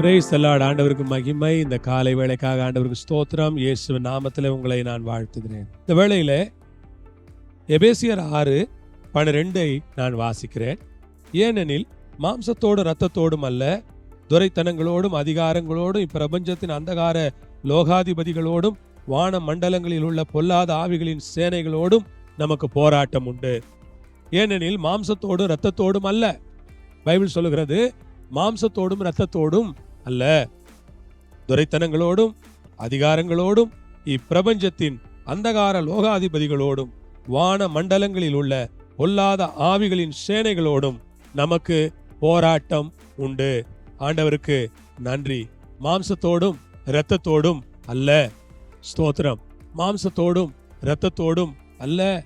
Brace தல்லாட் ஆண்டவருக்கு மகிமை. இந்த காலை வேலைக்காக ஆண்டவருக்கு ஸ்தோத்திரம். இயேசு நாமத்தில் உங்களை நான் வாழ்த்துகிறேன். இந்த வேளையில் எபேசியர் ஆறு பன்னிரெண்டை நான் வாசிக்கிறேன். ஏனெனில் மாம்சத்தோடும் இரத்தத்தோடும் அல்ல துரைத்தனங்களோடும் அதிகாரங்களோடும் இப்பிரபஞ்சத்தின் அந்தகார லோகாதிபதிகளோடும் வான மண்டலங்களில் உள்ள பொல்லாத ஆவிகளின் சேனைகளோடும் நமக்கு போராட்டம் உண்டு. ஏனெனில் மாம்சத்தோடும் இரத்தத்தோடும் அல்ல. பைபிள் சொல்லுகிறது மாம்சத்தோடும் இரத்தத்தோடும் அல்ல. துரைத்தனங்களோடும் அதிகாரங்களோடும் இப்பிரபஞ்சத்தின் அந்தகார லோகாதிபதிகளோடும் வான மண்டலங்களில் உள்ள பொல்லாத ஆவிகளின் சேனைகளோடும் நமக்கு போராட்டம் உண்டு. ஆண்டவருக்கு நன்றி. மாம்சத்தோடும் இரத்தத்தோடும் அல்ல. ஸ்தோத்திரம். மாம்சத்தோடும் இரத்தத்தோடும் அல்ல.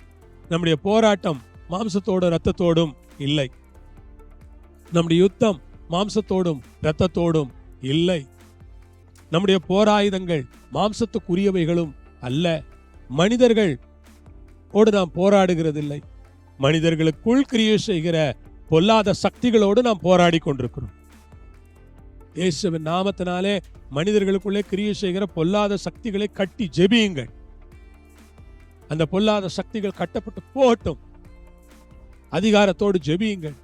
நம்முடைய போராட்டம் மாம்சத்தோடும் இரத்தத்தோடும் இல்லை. நம்முடைய யுத்தம் மாம்சத்தோடும் இரத்தத்தோடும் இல்லை. நம்முடைய போராயுதங்கள் மாம்சத்துக்குரியவைகளும் அல்ல. மனிதர்கள் ஓடு நாம் போராடுகிறதில்லை. மனிதர்களுக்குள் கிரியை செய்கிற பொல்லாத சக்திகளோடு நாம் போராடி கொண்டிருக்கிறோம். இயேசுவின் நாமத்தினாலே மனிதர்களுக்குள்ளே கிரியை செய்கிற பொல்லாத சக்திகளை கட்டி ஜெபியுங்கள். அந்த பொல்லாத சக்திகள் கட்டப்பட்டு போகட்டும். அதிகாரத்தோடு ஜெபியுங்கள்.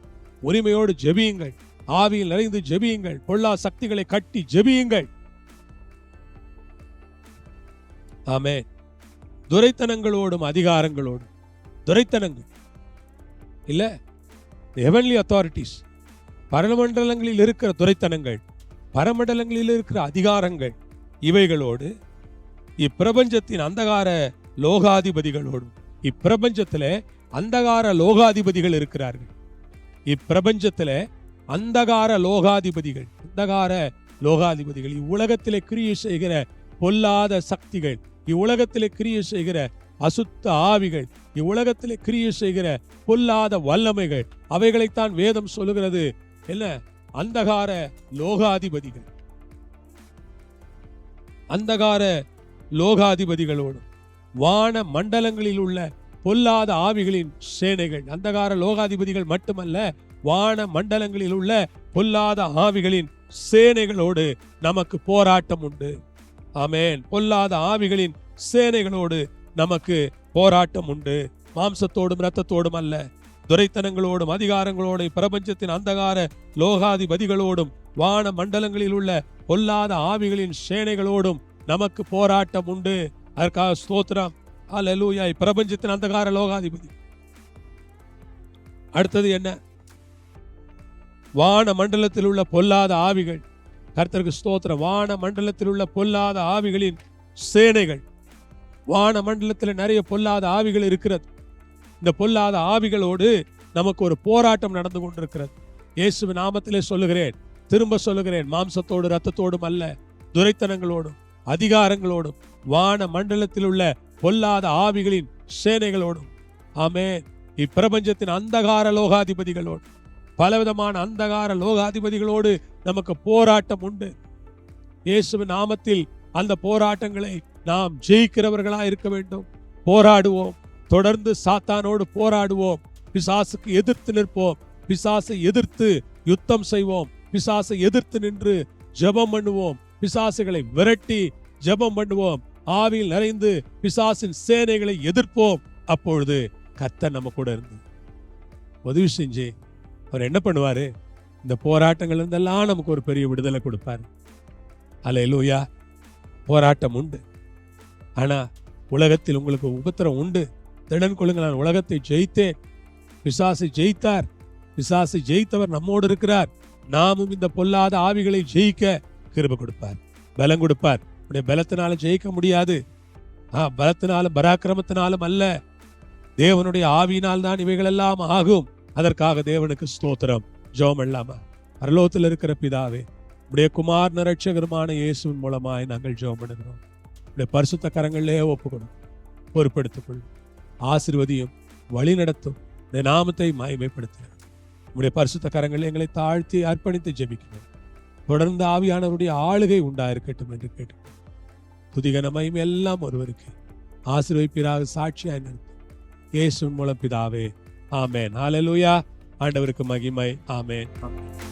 உரிமையோடு ஜெபியுங்கள். ஆவியில் நிறைந்து ஜெபியுங்கள். பொல்லா சக்திகளை கட்டி ஜெபியுங்கள். ஆமே துரைத்தனங்களோடும் அதிகாரங்களோடும். துரைத்தனங்கள். இல்ல? ஹெவன்லி அத்தாரிட்டிஸ் பரமண்டலங்களில் இருக்கிற துரைத்தனங்கள் பரமண்டலங்களில் இருக்கிற அதிகாரங்கள் இவைகளோடு இப்பிரபஞ்சத்தின் அந்தகார லோகாதிபதிகளோடும் இப்பிரபஞ்சத்துல அந்தகார லோகாதிபதிகள் இருக்கிறார்கள். இப்பிரபஞ்சத்துல அந்தகார லோகாதிபதிகள் அந்தகார லோகாதிபதிகள் இவ்வுலகத்திலே கிரியை செய்கிற பொல்லாத சக்திகள் இவ்வுலகத்திலே கிரியை செய்கிற அசுத்த ஆவிகள் இவ்வுலகத்திலே கிரியை செய்கிற பொல்லாத வல்லமைகள் அவைகளைத்தான் வேதம் சொல்லுகிறது. என்ன? அந்தகார லோகாதிபதிகள். அந்தகார லோகாதிபதிகளோடும் வான மண்டலங்களில் உள்ள பொல்லாத ஆவிகளின் சேனைகள் அந்தகார லோகாதிபதிகள் மட்டுமல்ல வான மண்டலங்களில் உள்ள பொல்லாத ஆவிகளின் சேனைகளோடு நமக்கு போராட்டம் உண்டு ஆமேன். பொல்லாத ஆவிகளின் சேனைகளோடு நமக்கு போராட்டம் உண்டு மாம்சத்தோடும் இரத்தத்தோடும் அல்ல. துரைத்தனங்களோடும் அதிகாரங்களோடும் பிரபஞ்சத்தின் அந்தகார லோகாதிபதிகளோடும் வான மண்டலங்களில் உள்ள பொல்லாத ஆவிகளின் சேனைகளோடும் நமக்கு போராட்டம் உண்டு அதற்காக ஸ்தோத்திரம். அல்லேலூயா பிரபஞ்சத்தின் அந்தகார லோகாதிபதி. அடுத்தது என்ன? வான மண்டலத்தில் உள்ள பொல்லாத ஆவிகள். கர்த்தருக்கு ஸ்தோத்திரம். வான மண்டலத்தில் உள்ள பொல்லாத ஆவிகளின் சேனைகள். வான மண்டலத்தில் நிறைய பொல்லாத ஆவிகள் இருக்கிறது. இந்த பொல்லாத ஆவிகளோடு நமக்கு ஒரு போராட்டம் நடந்து கொண்டிருக்கிறது. இயேசு நாமத்திலே சொல்லுகிறேன். திரும்ப சொல்லுகிறேன். மாம்சத்தோடு ரத்தத்தோடும் அல்ல துரைத்தனங்களோடும் அதிகாரங்களோடும் வான மண்டலத்தில் உள்ள பொல்லாத ஆவிகளின் சேனைகளோடும். ஆமே இப்பிரபஞ்சத்தின் அந்தகார லோகாதிபதிகளோடு. பலவிதமான அந்தகார லோகாதிபதிகளோடு நமக்கு போராட்டம் உண்டு. இயேசுவின் நாமத்தில் அந்த போராட்டங்களை நாம் ஜெயிக்கிறவர்களா இருக்க வேண்டும். போராடுவோம். தொடர்ந்து சாத்தானோடு போராடுவோம். பிசாசுக்கு எதிர்த்து நிற்போம். பிசாசை எதிர்த்து யுத்தம் செய்வோம். பிசாசை எதிர்த்து நின்று ஜெபம் பண்ணுவோம். பிசாசுகளை விரட்டி ஜெபம் பண்ணுவோம். ஆவியில் நிறைந்து பிசாசின் சேனைகளை எதிர்ப்போம். அப்பொழுது கத்த நம்ம கூட இருந்து. உதவி செஞ்சு அவர் என்ன பண்ணுவார்? இந்த போராட்டங்கள் இருந்தெல்லாம் நமக்கு ஒரு பெரிய விடுதலை கொடுப்பாரு. அல்ல லூயா போராட்டம் உண்டு. ஆனால் உலகத்தில் உங்களுக்கு உபத்திரம் உண்டு. திடன் கொள்ளுங்கள் நான் உலகத்தை ஜெயித்தேன். பிசாசை ஜெயித்தார். பிசாசை ஜெயித்தவர் நம்மோடு இருக்கிறார். நாமும் இந்த பொல்லாத ஆவிகளை ஜெயிக்க கிருப கொடுப்பார். பலம் கொடுப்பார். உடைய பலத்தினால ஜெயிக்க முடியாது. ஆ பலத்தினாலும் பராக்கிரமத்தினாலும் அல்ல. தேவனுடைய ஆவியினால் தான் இவைகளெல்லாம் ஆகும். அதற்காக தேவனுக்கு ஸ்தோத்திரம். ஜோம் இல்லாம. பரலோகத்தில் இருக்கிற பிதாவே உடைய குமார் நரட்சகருமான இயேசுவின் மூலமாய் நாங்கள் ஜோம் பண்ணுகிறோம். உடைய பரிசுத்த கரங்களிலே ஒப்புக்கணும் பொறுப்படுத்திக்கொள்ளும் ஆசிர்வதியும் வழி நடத்தும் இந்த நாமத்தை மயமைப்படுத்துகிறோம் உடைய பரிசுத்த கரங்களில் எங்களை தாழ்த்தி அர்ப்பணித்து ஜெபிக்கிறோம். தொடர்ந்து ஆவியானவருடைய ஆளுகை உண்டாயிருக்கட்டும் என்று கேட்டு துதிகன எல்லாம் ஒருவருக்கு. ஆசிர்வைப்பீராக சாட்சியாய் நிறுத்தும். இயேசுவின் மூலம் பிதாவே ஆமேன். ஹாலலூயா ஆண்டவருக்கு மகிமை. ஆமேன். ஆமென்.